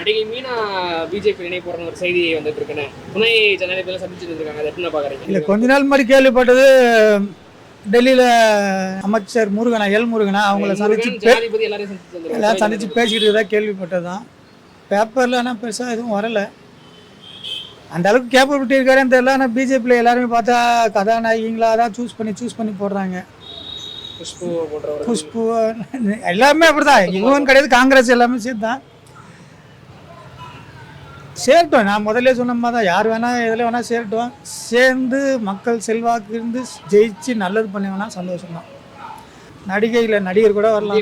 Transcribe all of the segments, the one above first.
நடிகை மீனா பிஜேபி இணை போறன்னு ஒரு செய்தி வந்துட்டு இருக்குன்னு. துணை ஜனாதிபதியெல்லாம் சந்திச்சுட்டு இருக்காங்க. அதை எப்படி இல்லை பாக்குறீங்க? கொஞ்ச நாள் முன்னாடி கேள்விப்பட்டது டெல்லியில் அமைச்சர் முருகனா எல் முருகனா அவங்கள சந்திச்சு எல்லாரையும் சந்திச்சு பேசிக்கிட்டு இருக்கதா கேள்விப்பட்டது தான் பேப்பரில் ஆனால் பெருசாக எதுவும் வரல. அந்த அளவுக்கு கேப்பபிலிட்டி இருக்காருன்னு தெரியல. ஆனால் பிஜேபியில் எல்லாருமே பார்த்தா கதாநாயகிங்களா தான் சூஸ் பண்ணி சூஸ் பண்ணி போடுறாங்க. குஷ்பு எல்லாமே அப்படிதான். இவன் கிடையாது காங்கிரஸ் எல்லாமே சேர்த்து தான் சேரட்டும். நான் முதல்ல சொன்ன மாதிரி தான் யார் வேணால் எதில் வேணால் சேரட்டும். சேர்ந்து மக்கள் செல்வாக்கு இருந்து ஜெயிச்சு நல்லது பண்ணி சந்தோஷம் தான் நடிகை இல்லை நடிகர் கூட வரலாம்.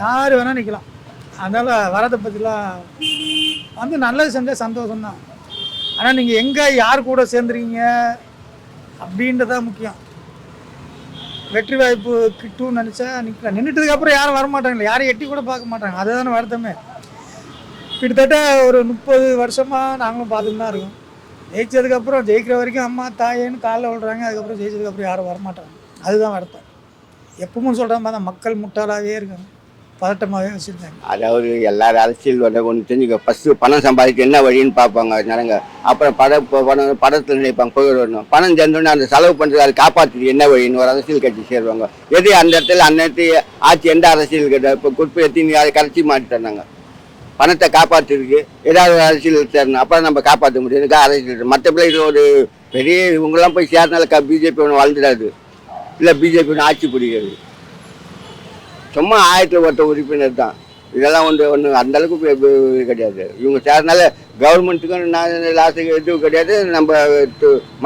யார் வேணால் நிற்கலாம் அதனால் வரதை பற்றிலாம் வந்து நல்லது செஞ்சால் சந்தோஷம் தான் ஆனால் நீங்கள் எங்கே யார் கூட சேர்ந்துருக்கீங்க அப்படின்றதான் முக்கியம். வெற்றி வாய்ப்பு கிட்டும்னு நினச்சா நிற்கலாம் நின்றுட்டதுக்கு அப்புறம் யாரும் வரமாட்டாங்களே யாரும் எட்டி கூட பார்க்க மாட்டாங்க. அதுதானே வருத்தமே. கிட்டத்தட்ட ஒரு முப்பது வருஷமாக நாங்களும் பார்த்துட்டு தான் இருக்கோம். ஜெயிச்சதுக்கப்புறம் ஜெயிக்கிற வரைக்கும் அம்மா தாயேன்னு காலைல விடுறாங்க அதுக்கப்புறம் ஜெயிச்சதுக்கப்புறம் யாரும் வரமாட்டாங்க. அதுதான் வருத்தம் எப்பவும் சொல்கிற மாதிரி தான் மக்கள் முட்டாளாகவே இருக்காங்க. பதட்டமாகவே வச்சுருக்காங்க. அதாவது எல்லாரும் அரசியல் வர ஒன்று தெரிஞ்சுக்க. ஃபஸ்ட்டு பணம் சம்பாதிக்க என்ன வழின்னு பார்ப்பாங்க ஜனங்க. அப்புறம் பட பணம் படத்தில் நினைப்பாங்க போய் வரணும். பணம் சேர்ந்தோடனே அந்த செலவு பண்ணுறது அதை காப்பாற்றுறது என்ன வழின்னு ஒரு அரசியல் கட்சி சேருவாங்க. எது அந்த இடத்துல அந்த இடத்துல ஆட்சி எந்த அரசியல் கட்ட இப்போ குறிப்பு எத்தினி அதை கரைச்சி மாட்டி தந்தாங்க பணத்தை காப்பாற்றுறதுக்கு ஏதாவது அரசியல் சேரணும். அப்போ நம்ம காப்பாற்ற முடியும். அரசியல் மற்றபடி இது ஒரு பெரிய இவங்கெல்லாம் போய் சேர்றதுனால பிஜேபி ஒன்று வளர்ந்துடாது. இல்லை பிஜேபி ஒன்று ஆட்சி பிடிக்கிறது சும்மா ஆயிரத்தில் ஒருத்த உறுப்பினர் தான். இதெல்லாம் வந்து ஒன்றும் அந்த அளவுக்கு இது கிடையாது. இவங்க சேர்றதுனால கவர்மெண்ட்டுக்கும் நான் லாஸுக்கு எதுவும் கிடையாது. நம்ம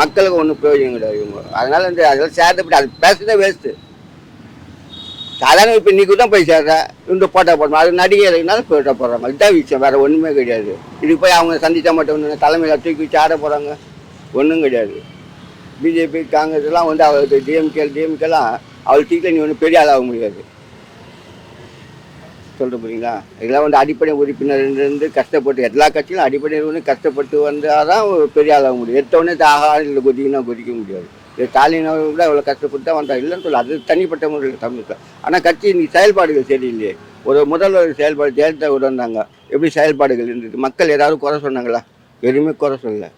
மக்களுக்கு ஒன்றும் பிரயோஜனம் கிடையாது. இவங்க. அதனால் வந்து அதெல்லாம் சேர்ந்தப்படி அது பேசுறதே வேஸ்ட்டு சாதாரண இப்போ இன்னைக்கு தான் போய் சேர்ற. இந்த போட்டா போடணும். அது நடிகை இருக்குனாலும் போட்டா போடுறாங்க இதுதான் விஷயம். வேறு ஒன்றுமே கிடையாது. இது போய் அவங்க சந்தித்தா மட்டும் ஒன்று தலைமையில் தூக்கி வச்சு ஆட போகிறாங்க ஒன்றும் கிடையாது. பிஜேபி காங்கிரஸ்லாம் வந்து அவருக்கு டிஎம்கே டிஎம்கேலாம் அவள் சீக்கிரம் நீ ஒன்றும் பெரிய ஆளாக முடியாது. சொல்ல புரியுங்களா இதெல்லாம் வந்து அடிப்படை உறுப்பினர்லேருந்து கஷ்டப்பட்டு எல்லா கட்சியிலும் அடிப்படை கஷ்டப்பட்டு வந்தால் தான் பெரிய ஆளாக முடியும். எடுத்தோடனே ஆகா இல்லை குதிக்கனா குதிக்க முடியாது. இது ஸ்டாலினை விட இவ்வளோ கஷ்டப்பட்டு தான் வந்தார். இல்லைன்னு சொல்ல அது தனிப்பட்ட முறையில் தமிழ் ஆனால் கட்சி இன்னைக்கு செயல்பாடுகள் சரியில்லையே. ஒரு முதல்வர் செயல்பாடு ஜெயலலிதா கூட வந்தாங்க. எப்படி செயல்பாடுகள் இருந்தது? மக்கள் ஏதாவது குறை சொன்னாங்களா? எதுவுமே குறை சொல்லலை.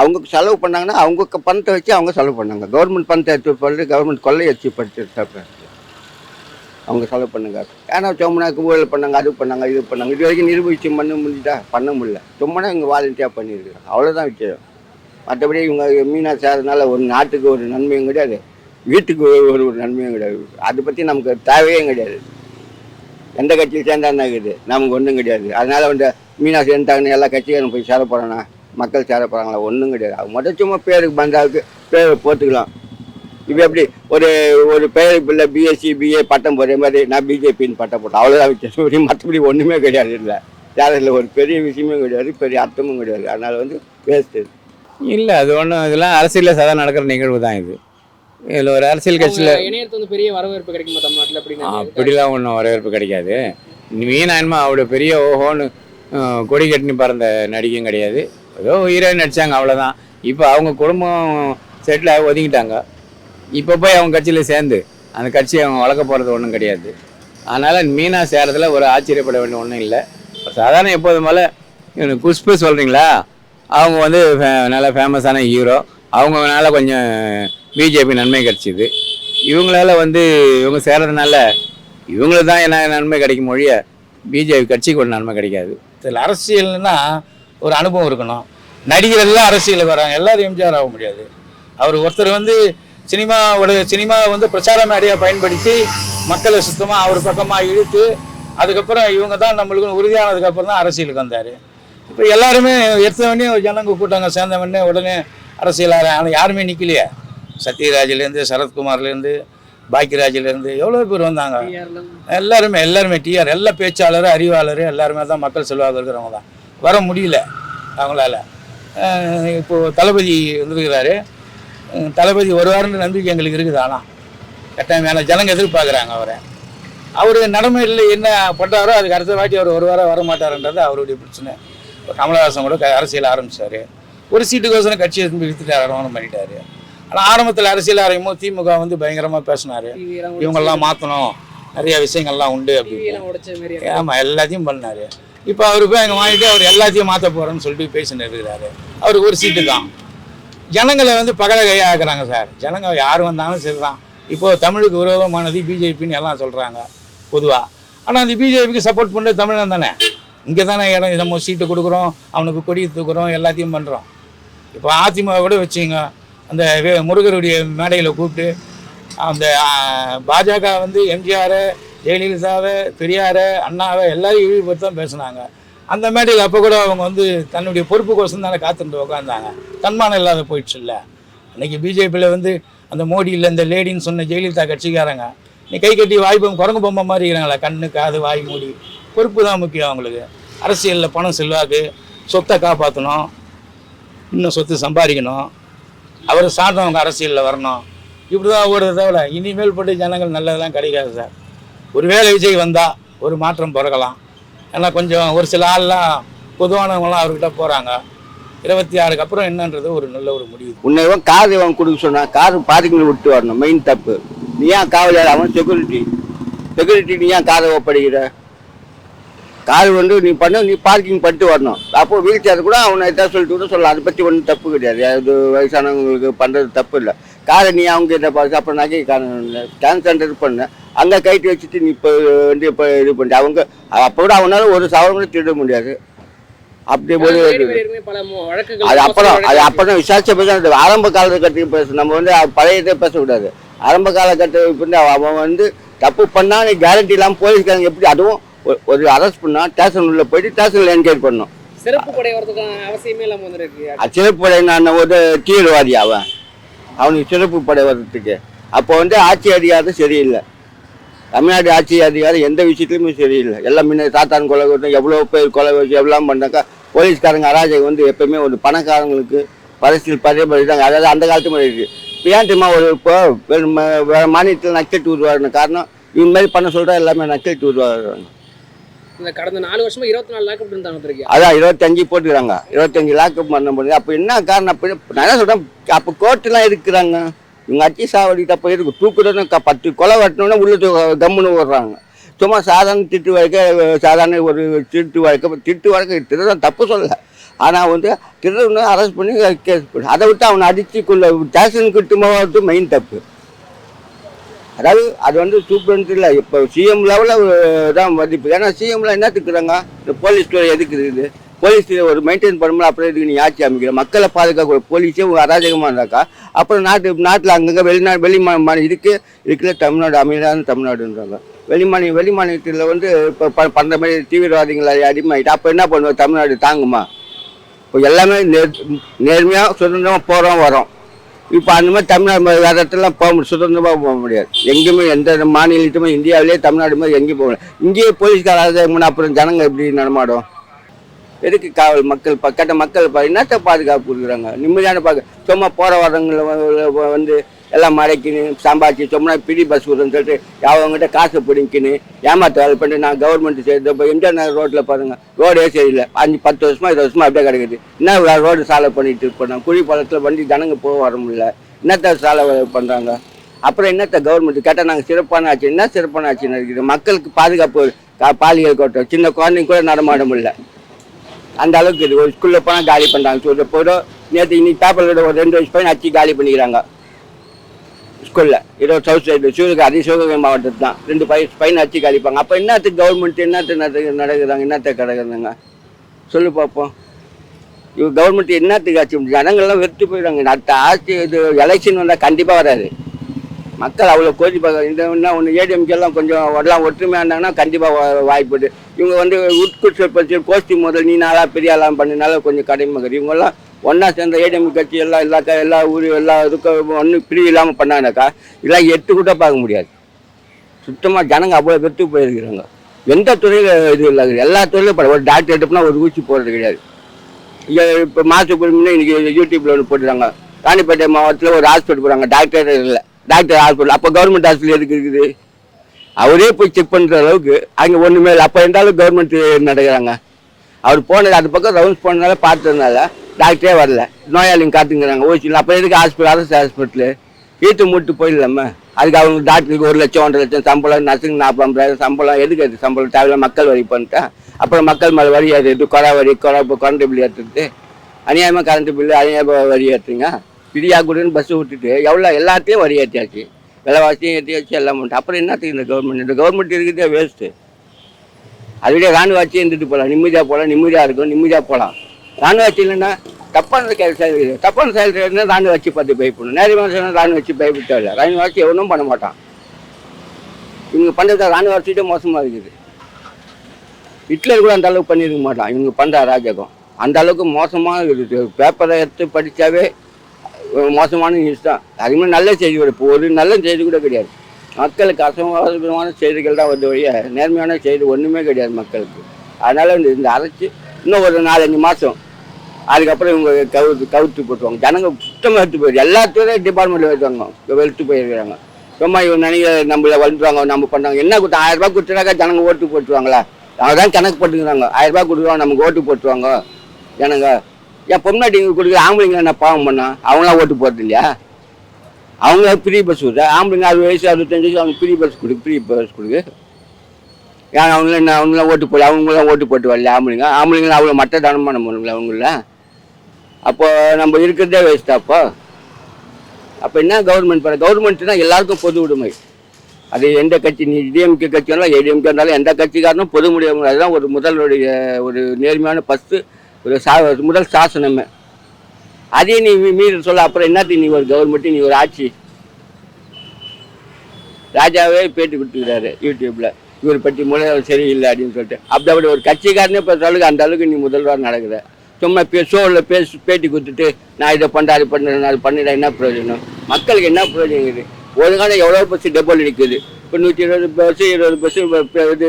அவங்க செலவு பண்ணாங்கன்னா அவங்க பணத்தை வச்சு அவங்க செலவு பண்ணாங்க. கவர்மெண்ட் பணத்தை எடுத்து பண்ணி கவர்மெண்ட் கொள்ளை வச்சு படுத்து அவங்க செலவு பண்ணுங்க. ஏன்னா சும்மனாக்கு ஊழல் பண்ணாங்க அது பண்ணாங்க இது பண்ணாங்க. இது வரைக்கும் நிரூபிச்சு பண்ண முடியுதா பண்ண முடியல. சும்மனா இங்கே வாலண்டியாக பண்ணியிருக்காங்க அவ்வளோதான் விஷயம் மற்றபடி இவங்க மீனா சேர்றதுனால ஒரு நாட்டுக்கு ஒரு நன்மையும் கிடையாது வீட்டுக்கு ஒரு ஒரு நன்மையும் கிடையாது. அதை பற்றி நமக்கு தேவையே கிடையாது. எந்த கட்சியில் சேர்ந்தா என்ன இருக்குது? நமக்கு ஒன்றும் கிடையாது. அதனால் வந்து மீனா சேர்ந்தாங்கன்னு எல்லா கட்சியும் போய் சேர போகிறானா மக்கள் சேர போகிறாங்களா ஒன்றும் கிடையாது. அவங்க மட்டும் சும்மா பேருக்கு பந்தாவுக்கு பேர் போட்டுக்கலாம் இப்போ எப்படி? ஒரு ஒரு பெயர் பிள்ளை பிஎஸ்சி பிஏ பட்டம் போடுற மாதிரி நான் பிஜேபின்னு பட்டம் போட்டேன். அவ்வளோதான் வித்தியாசம். மற்றபடி ஒன்றுமே கிடையாது இல்லை சேரில் ஒரு பெரிய விஷயமும் கிடையாது பெரிய அர்த்தமும் கிடையாது. அதனால் வந்து வேஸ்ட்டு இல்லை அது ஒன்றும் இதெல்லாம் அரசியலில் சாதாரண நடக்கிற நிகழ்வு தான் இது. இதில் ஒரு அரசியல் கட்சியில் இணையத்து வந்து பெரிய வரவேற்பு கிடைக்குமா தமிழ்நாட்டில் அப்படின்னு அப்படிலாம் ஒன்றும் வரவேற்பு கிடைக்காது. மீனான்மா அவட பெரிய ஓஹோன்னு கொடி கட்டினு பறந்த நடிகையும் கிடையாது. ஏதோ ஹீரோயின் நடித்தாங்க அவ்வளோதான் இப்போ அவங்க குடும்பம் செட்டில் ஆகி ஒதுங்கிட்டாங்க. இப்போ போய் அவங்க கட்சியில் சேர்ந்து அந்த கட்சியை அவங்க வளர்க்க போகிறது ஒன்றும் கிடையாது. அதனால் மீனா சேரத்தில் ஒரு ஆச்சரியப்பட வேண்டிய ஒன்றும் இல்லை. சாதாரண எப்போதும் போல் குஷ்பு சொல்கிறீங்களா அவங்க வந்து ஃபே- நல்ல ஃபேமஸான ஹீரோ அவங்கனால கொஞ்சம் பிஜேபி நன்மை கிடச்சிது. இவங்களால வந்து இவங்க சேர்றதுனால இவங்களுக்கு தான் என்ன நன்மை கிடைக்கும் மொழிய பிஜேபி கட்சிக்கு ஒரு நன்மை கிடைக்காது. இதில் அரசியல்னா ஒரு அனுபவம் இருக்கணும். நடிகர் எல்லாம் அரசியலுக்கு வராங்க. எல்லாரும் எம்ஜிஆர் ஆக முடியாது. அவர் ஒருத்தர் வந்து சினிமாவோட சினிமா வந்து பிரச்சார மேடையாக பயன்படுத்தி மக்களை சுத்தமாக அவர் பக்கமாக இழுத்து அதுக்கப்புறம் இவங்க தான் நம்மளுக்கு உறுதியானதுக்கப்புறம் தான் அரசியலுக்கு வந்தார். இப்போ எல்லாருமே எடுத்தவொடனே ஜனங்க கூட்டாங்க சேர்ந்தவொடனே உடனே அரசியல் ஆனால் யாருமே நிற்கலையே சத்யராஜ்லேருந்து சரத்குமார்லேருந்து பாக்கியராஜ்லேருந்து எவ்வளோ பேர் வந்தாங்க? எல்லாருமே எல்லாருமே டிஆர் எல்லா பேச்சாளர் அறிவாளர் எல்லாருமே தான் மக்கள் செல்வாக்கு இருக்கிறவங்க தான். வர முடியல அவங்களால. இப்போது தளபதி வந்திருக்கிறாரு. தளபதி வருவாருன்ற நம்பிக்கை எங்களுக்கு இருக்குது ஆனால் கட்டாயம் ஏன்னா ஜனங்க எதிர்பார்க்குறாங்க அவரை. அவர் நடைமுறையில் என்ன பண்ணுறாரோ அதுக்கு அடுத்த வாட்டி அவர் வருவாரா வர மாட்டாருன்றது அவருடைய பிரச்சனை. கமலஹாசன் கூட அரசியல் ஆரம்பிச்சாரு. ஒரு சீட்டுக்கோசரம் கட்சியை வித்துட்டு அரவணம் பண்ணிட்டாரு. ஆனால் ஆரம்பத்தில் அரசியல் ஆரம்பிக்கும் திமுக வந்து பயங்கரமாக பேசினாரு. இவங்கெல்லாம் மாற்றணும் நிறைய விஷயங்கள்லாம் உண்டு அப்படின்னு. ஆமாம் எல்லாத்தையும் பண்ணாரு. இப்போ அவர் போய் அங்கே வாங்கிட்டு அவர் எல்லாத்தையும் மாற்ற போகிறேன்னு சொல்லிட்டு பேசின்னு இருக்கிறாரு. அவருக்கு ஒரு சீட்டு தான். ஜனங்களை வந்து பகல கையாக்குறாங்க சார். ஜனங்க யார் வந்தாலும் சரிதான். இப்போ தமிழுக்கு விரோதமானது பிஜேபின்னு எல்லாம் சொல்கிறாங்க பொதுவாக ஆனால் அந்த பிஜேபிக்கு சப்போர்ட் பண்ணுறது தமிழன் தானே. இங்கே தானே இடம் நம்ம சீட்டு கொடுக்குறோம் அவனுக்கு கொடி தூக்குறோம் எல்லாத்தையும் பண்ணுறோம் இப்போ அதிமுகவோட வச்சுங்க அந்த வே- முருகருடைய மேடையில் கூப்பிட்டு அந்த பாஜக வந்து எம்ஜிஆரை ஜெயலலிதாவை பெரியாரை அண்ணாவை எல்லாரையும் இழிவுபடுத்தி தான் பேசுனாங்க. அந்த மேடையில் அப்போ கூட அவங்க வந்து தன்னுடைய பொறுப்புக்கோசம் தானே காத்துட்டு உட்காந்தாங்க தன்மானம் இல்லாத போயிடுச்சு இல்லை. அன்னைக்கு பிஜேபியில் வந்து அந்த மோடியில் இந்த லேடின்னு சொன்ன ஜெயலலிதா கட்சிக்காரங்க நீ கை கட்டி வாய் குரங்கு பொம்மை மாதிரி இருக்கிறாங்களா கண்ணு காது வாய் மூடி. பொறுப்பு தான் முக்கியம் அவங்களுக்கு. அரசியலில் பணம் செல்வாக்கு சொத்தை காப்பாற்றணும் இன்னும் சொத்து சம்பாதிக்கணும். அவரை சார்ந்தவங்க அரசியலில் வரணும். இப்படி தான் ஓடுறத தவிர இனிமேல் பட்டு ஜனங்கள் நல்லதெல்லாம் கிடைக்காது சார். ஒருவேளை விஜய் வந்தால் ஒரு மாற்றம் பிறக்கலாம். ஏன்னா கொஞ்சம் ஒரு சில ஆள்லாம் பொதுவானவங்களாம் அவர்கிட்ட போகிறாங்க இருபத்தி ஆறுக்கு அப்புறம் என்னன்றது ஒரு நல்ல ஒரு முடிவு. உன்னைவன் கார் இவன் கொடுக்க சொன்னா கார் பார்க்கிங்ல விட்டு வரணும். மெயின் தப்பு. நீ ஏன் காவலர் அவன் செக்யூரிட்டி செக்யூரிட்டி நீ ஏன் காரை ஒப்படைக்கிற? கார் வந்து நீ பண்ண நீ பார்க்கிங் பண்ணிட்டு வரணும். அப்போ வீல் சேர் கூட அவனை எதாவது சொல்லிட்டு கூட சொல்லலாம். அதை பற்றி ஒன்றும் தப்பு கிடையாது. அது வயசானவங்களுக்கு பண்ணுறது தப்பு இல்லை. காரை நீ அவங்க கிட்ட பார்த்து அப்புறம் நகை ஸ்கேன் சென்டர் பண்ண. அங்கே கைட்டு வச்சுட்டு நீ இப்போ வந்து இப்போ இது பண்ணி. அவங்க அப்போ கூட அவனால ஒரு சவரம் கூட திருட முடியாது. அப்படி வழக்குகள் அது அப்புறம் அது அப்புறம் விசாரிச்ச பேச ஆரம்ப காலகட்டத்துக்கு பேச நம்ம வந்து பழையதே பேசக்கூடாது. ஆரம்ப காலகட்டத்துக்கு வந்து அவன் வந்து தப்பு பண்ணா நீ கேரண்டி இல்லாமல் போலீஸ்காரங்க எப்படி அதுவும் ஒரு- அரெஸ்ட் பண்ணா ஸ்டேஷன் உள்ள போயிட்டு ஸ்டேஷனில் என்கொயரி பண்ணணும். சிறப்பு படை வரதுக்கான அவசியமே இல்லாம வந்திருக்கு. சிறப்பு படை நான் ஒரு தீவிரவாதி அவன். அவனுக்கு சிறப்பு படை வர்றதுக்கு. அப்போ வந்து ஆட்சி அதிகாரம் சரியில்லை. தமிழ்நாடு ஆட்சி அதிகாரம் எந்த விஷயத்துலையுமே சரியில்லை. எல்லாம் முன்ன சாத்தான் கொலை எவ்வளோ பேர் கொலை வச்சு எவ்வளோ பண்ணாக்கா போலீஸ்காரங்க அராஜகம் வந்து எப்பவுமே ஒரு பணக்காரங்களுக்கு அரசியல் பரிபாலித்தாங்க அதாவது அந்த காலத்து மாதிரி இருக்கு. இப்போ ஏன் தெரியுமா ஒரு இப்போ வேறு மாநிலத்தில் நக்சல் உருவாகின காரணம் இவங்க மாதிரி பண்ண சொல்கிறா எல்லாமே நக்சல் உருவாகிறாங்க இந்த கடந்த நாலு வருஷமா இருபத்தி நாலு லாக் இருந்தாங்க அதான் இருபத்தஞ்சு போட்டுக்கிறாங்க. இருபத்தஞ்சு லாக்கப் பண்ண முடியும் அப்போ என்ன காரணம்? அப்போ நான் என்ன சொல்கிறேன் அப்போ கோர்ட்டுலாம் இருக்கிறாங்க இவங்க அச்சி சாவடி அப்போ இருக்கு தூக்குறதுன்னு பத்து கொலை வெட்டினோடனே உள்ள கம்முன்னு விடுறாங்க சும்மா சாதாரண திட்டு வழக்க சாதாரண ஒரு திருட்டு வழக்க திருட்டு வழக்க திருதான் தப்பு சொல்லல. ஆனால் வந்து திருடனை அரெஸ்ட் பண்ணி கேஸ் பண்ணி அதை விட்டு அவனை அடிச்சுக்குள்ள ஸ்டேஷனுக்கு கிட்டு போகிறது மெயின் தப்பு. அதாவது அது வந்து சூப்பரண்ட் இல்லை இப்போ சிஎம் லெவலில் தான் மதிப்பு. ஏன்னா சிஎம்ல என்ன என்னத்துக்குறாங்க இந்த போலீஸ் துறை எதுக்கு இருக்குது? போலீஸ் ஒரு மெயின்டைன் பண்ணும்போது அப்புறம் எதுக்கு நீ ஆட்சி அமைக்கிற? மக்களை பாதுகாக்க போலீஸே ஒரு அராஜகமாக இருந்தாக்கா அப்புறம் நாட்டு நாட்டில் அங்கங்கே வெளிநாடு வெளி மா மா- இதுக்கு தமிழ்நாடு அமைதியான தமிழ்நாடுன்றாங்க. வெளி மாநில வெளி மாநிலத்தில் வந்து இப்போ ப பண்ணுற மாதிரி தீவிரவாதிகளை அடிமையாயிட்டு அப்போ என்ன பண்ணுவோம் தமிழ்நாடு தாங்குமா? இப்போ எல்லாமே நேர் நேர்மையாக சுதந்திரமாக போகிறோம் வரோம். இப்போ அந்த மாதிரி தமிழ்நாடு மாதிரி வேறு போக முடியும் சுதந்திரமாக போக முடியாது. எங்கேயுமே எந்த மாநிலத்துமே இந்தியாவிலே தமிழ்நாடு மாதிரி எங்கேயும் போக முடியாது. இங்கேயே போலீஸ்கார அராஜகம் அப்புறம் ஜனங்க எப்படி நடமாடும்? எதுக்கு காவல் மக்கள் பக்கட்ட மக்கள் என்னத்தை பாதுகாப்பு கொடுக்குறாங்க? நிம்மதியான பாக்க சும்மா போகிற வரவங்களை வந்து எல்லாம் மறைக்கின்னு சம்பாதிச்சு சும்மா பிடி பஸ் விடுறேன்னு சொல்லிட்டு அவங்ககிட்ட காசு பிடிக்கின்னு ஏமாத்த வேலை பண்ணி நான் கவர்மெண்ட் சேர்ந்த இப்போ எம்ஜிஆர் நகர் ரோட்டில் பாருங்க ரோடே சரியில்லை. அஞ்சு பத்து வருஷமா இருபது வருஷமா அப்படியே கிடைக்குது. என்ன ரோடு சாலை பண்ணிட்டு இருப்போம் குழி பழத்தில் வண்டி ஜனங்க போக வர முடியல. என்னத்த சாலை பண்ணுறாங்க அப்புறம் என்னத்த கவர்மெண்ட் கேட்டால் நாங்கள் சிறப்பான ஆட்சி. என்ன சிறப்பான ஆட்சி இருக்குது மக்களுக்கு பாதுகாப்பு பாலியல் கோட்டம் சின்ன குழந்தைங்க கூட நடமாட முடியல. அந்த அளவுக்கு இது. ஒரு ஸ்கூலில் போனால் காலி பண்ணுறாங்க சொல்கிற போதும் நேற்று இன்னைக்கு பேப்பரில் ஒரு ரெண்டு வயசு பையன் அச்சு காலி பண்ணிக்கிறாங்க. ஸ்கூலில். இருபது சவுத் சைடு சிவகங்கை அதே சிவகங்கை மாவட்டத்து தான். ரெண்டு பை பையன் அச்சு காலிப்பாங்க அப்போ என்னத்துக்கு கவர்மெண்ட் என்னத்துக்கு நடக்குதாங்க என்னத்தை என்னத்த கிடக்குறாங்க சொல்லு பார்ப்போம் இவங்க கவர்மெண்ட் என்னத்துக்கு ஆச்சு? ஜனங்கள்லாம் வெறுத்து போயிடுறாங்க. அடுத்த ஆட்சி இது எலெக்ஷன் வந்தால் கண்டிப்பாக வராது. மக்கள் அவ்வளோ கோரி பார்க்க இந்த என்ன ஒன்று ஏடிஎம்கெல்லாம் கொஞ்சம் எல்லாம் ஒற்றுமையாக இருந்தாங்கன்னா கண்டிப்பாக வாய்ப்பு இவங்க வந்து உட்குட்படுத்தி கோஷ்டி முதல் நீ நாளாக பெரிய ஆளாம் பண்ணினால கொஞ்சம் கடைமகர் இவங்கெல்லாம் ஒன்றா சேர்ந்த ஏடிஎம் கட்சி எல்லாம் எல்லா எல்லா ஊர் எல்லா இதுக்கும் ஒன்றும் பிரிவு இல்லாமல் பண்ணாங்கனாக்கா இதெல்லாம் எட்டு கூட பார்க்க முடியாது. சுத்தமாக ஜனங்க அவ்வளோ பெற்று போயிருக்கிறாங்க. எந்த துறையில் இது இல்லை எல்லா துறையிலும் இப்போ ஒரு டாக்டர் எடுப்போம்னா ஒரு ஊசி போடுறது கிடையாது. இங்கே இப்போ மாதத்துக்கு முன்னே இன்றைக்கி யூடியூப்பில் ஒன்று போட்டுறாங்க ராணிப்பேட்டை மாவட்டத்தில் ஒரு ஹாஸ்பிட்டல் போகிறாங்க டாக்டர் இல்லை. டாக்டர் ஹாஸ்பிட்டல் அப்போ கவர்மெண்ட் ஹாஸ்பிட்டல் எதுக்கு இருக்குது? அவரே போய் செக் பண்ணுற அளவுக்கு அங்கே ஒன்றுமே இல்லை. அப்போ இருந்தாலும் கவர்மெண்ட் நடக்கிறாங்க. அவர் போனது அது பக்கம் ரவுண்ட்ஸ் போனதுனால பார்த்ததுனால டாக்டரே வரல. நோயாளிங்க காத்துங்கிறாங்க ஓசியில் அப்புறம் எதுக்கு ஹாஸ்பிட்டல் அரசு ஹாஸ்பிட்டலு வீட்டு மூட்டு போயிடலாமா. அதுக்கு அவங்க டாக்டருக்கு ஒரு லட்சம் ஒன்றரை லட்சம் சம்பளம் நர்ஸுக்கு ஐம்பதாயிரம் சம்பளம். எதுக்கு அது சம்பளம் தேவையில்ல? மக்கள் வரி பண்ணிட்டேன் அப்புறம் மக்கள் மேலே வரி ஏற்றுட்டு கொலை வரி கொலை கரண்ட் பில் ஏற்றுட்டு அநியாயமாக கரண்ட் பில்லு அநியாயமாக வரி ஏற்றுங்க ஃப்ரீயாக கொடுன்னு பஸ் விட்டுட்டு எவ்வளோ எல்லாத்தையும் வரி ஏற்றியாச்சு விலைவாசியும் ஏற்றியாச்சு எல்லாம் பண்ணிட்டு. அப்புறம் என்னத்துக்கு இந்த கவர்மெண்ட் இந்த கவர்மெண்ட் இருக்கிறதே வேஸ்ட்டு அதுவிட ராணுவ ஆட்சி இருந்துட்டு போகலாம். நிம்மதியாக போகலாம். நிம்மதியாக இருக்கும் நிம்மதியாக போகலாம். ராணுவ ஆட்சி இல்லைன்னா தப்பான செயல் செயல் தப்பான செயல் இருந்தால் ராணுவ ஆட்சி பார்த்து பயப்படணும். நேரமான செயல் ராணுவ ஆட்சி பயப்பட இல்லை. ராணுவ ஆட்சி எவனும் பண்ண மாட்டான். இவங்க பண்ணுறது ராணுவ ஆட்சியிட்ட மோசமாக இருக்குது. ஹிட்லர் கூட அந்த அளவுக்கு பண்ணியிருக்க மாட்டான். இவங்க பண்ணுற அராஜகம். அந்த அளவுக்கு மோசமாக இருக்குது. பேப்பரை எடுத்து படித்தாவே மோசமான நியூஸ் தான். அதுமாதிரி நல்ல செய்தி கூட இப்போ ஒரு நல்ல செய்தி கூட கிடையாது. மக்களுக்கு அசம்பாவிதமான செய்திகள் தான் வந்து வழியாக நேர்மையான செய்தி ஒன்றுமே கிடையாது மக்களுக்கு. அதனால் இந்த அரைச்சி இன்னும் ஒரு நாலஞ்சு மாதம் அதுக்கப்புறம் இவங்க கவுத்து கவுத்து போட்டுருவாங்க. ஜனங்க சுத்தமாக எடுத்து போயிடுது. எல்லாத்துலேயும் டிபார்ட்மெண்ட்டில் வைப்பாங்க வெளுத்து போயிருக்கிறாங்க. சும்மா இவங்க நினைக்கிற நம்மள வந்துடுவாங்க நம்ம பண்ணாங்க என்ன கொடுத்தா ஆயிரம் ரூபாய் கொடுத்துனாக்கா ஜனங்க ஓட்டு போட்டுருவாங்களா? அவங்க தான் கணக்கு போட்டுக்கிறாங்க. ஆயிரம் ரூபாய் கொடுக்குறாங்க நமக்கு ஓட்டு போட்டுருவாங்க. ஜனங்க என் பொம்னாட்டிங்க கொடுக்குற ஆம்பளைங்க என்ன பாவம் பண்ணா? அவங்களாம் ஓட்டு போடுறது இல்லையா? அவங்க ஃப்ரீ பஸ் விடுற ஆம்பளைங்க அறுபது வயசு அறுபத்தஞ்சு வயசு அவங்க ஃப்ரீ பஸ் கொடுக்கு ஃப்ரீ பஸ் கொடுக்கு ஏன் அவங்கள என்ன அவங்களாம் ஓட்டு போடல அவங்களாம் ஓட்டு போட்டு வரல ஆம்பளைங்க. ஆம்பளைங்களாம் அவ்வளோ மட்ட தானம் பண்ண முடியல அவங்கள அப்போ நம்ம இருக்கிறதே வேஸ்ட் அப்போ? அப்போ என்ன கவர்மெண்ட் பண்ண கவர்மெண்ட்னா எல்லாருக்கும் பொது உடைமை. அது எந்த கட்சி நீ டிஎம்கே கட்சி இருந்தாலும் ஏடிஎம்கே இருந்தாலும் எந்த கட்சிக்காரனும் பொது முடியும் அதுதான் ஒரு முதலுடைய ஒரு நேர்மையான ஃபஸ்ட்டு ஒரு சா முதல் சாசனமே. அதையும் நீ மீறி சொல்ல அப்புறம் என்னத்துக்கு நீ ஒரு கவர்மெண்ட்டு நீ ஒரு ஆட்சி? ராஜாவே பேட்டி கொடுத்துக்கிறாரு யூடியூப்பில் இவர் பற்றி முறை சரியில்லை அப்படின்னு சொல்லிட்டு. அப்படி அப்படி ஒரு கட்சிக்காரனே இப்போ அளவுக்கு அந்த அளவுக்கு நீ முதல்வர் நடக்குது சும்மா பே ஷோவில் பேசி பேட்டி கொடுத்துட்டு நான் இதை பண்ணுறேன் அது பண்ணுறேன் அது பண்ணிடுறேன் என்ன பிரயோஜனம்? மக்களுக்கு என்ன பிரயோஜனம் இருக்குது? காலம் எவ்வளோ பஸ் டபுள் நிற்குது இப்போ நூற்றி இருபது பஸ்ஸு இருபது பஸ்ஸு இது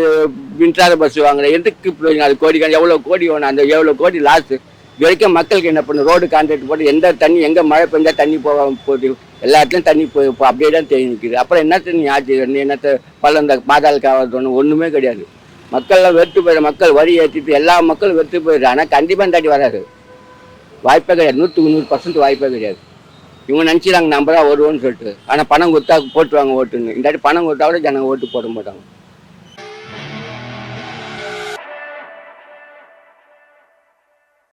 மின்சார பஸ் வாங்குறேன் எதுக்கு பிரயோஜனம்? அது கோடி எவ்வளோ கோடி வேணும்? அந்த எவ்வளோ கோடி லாஸு இது வரைக்கும் மக்களுக்கு என்ன பண்ணும் ரோடு கான்ட்ராக்ட் போட்டு எந்த தண்ணி எங்கே மழை பெஞ்சால் தண்ணி போக போகுது? எல்லா இடத்துலையும் தண்ணி போய் இப்போ அப்படியே தான் தேங்கி நிற்குது அப்புறம் என்ன நீ ஆட்சி நீ என்னத்த பள்ளம் இந்த பாதாள ஆகிறதுன்னு ஒன்றுமே கிடையாது. மக்கள்லாம் வெறுத்து போயிடும் மக்கள் வரி ஏற்றிட்டு எல்லா மக்களும் வெறுத்து போயிடுது ஆனால் கண்டிப்பாக தாண்டி வராது. வாய்ப்பே கிடையாது. நூற்றுக்கு நூறு பர்சன்ட் வாய்ப்பே கிடையாது. இவங்க நினச்சிடாங்க நம்ம தான் வருவோம்னு சொல்லிட்டு. ஆனால் பணம் கொடுத்தா போட்டுருவாங்க ஓட்டுன்னு. இந்தாட்டி பணம் கொடுத்தா கூட ஜனங்க ஓட்டு போட மாட்டாங்க.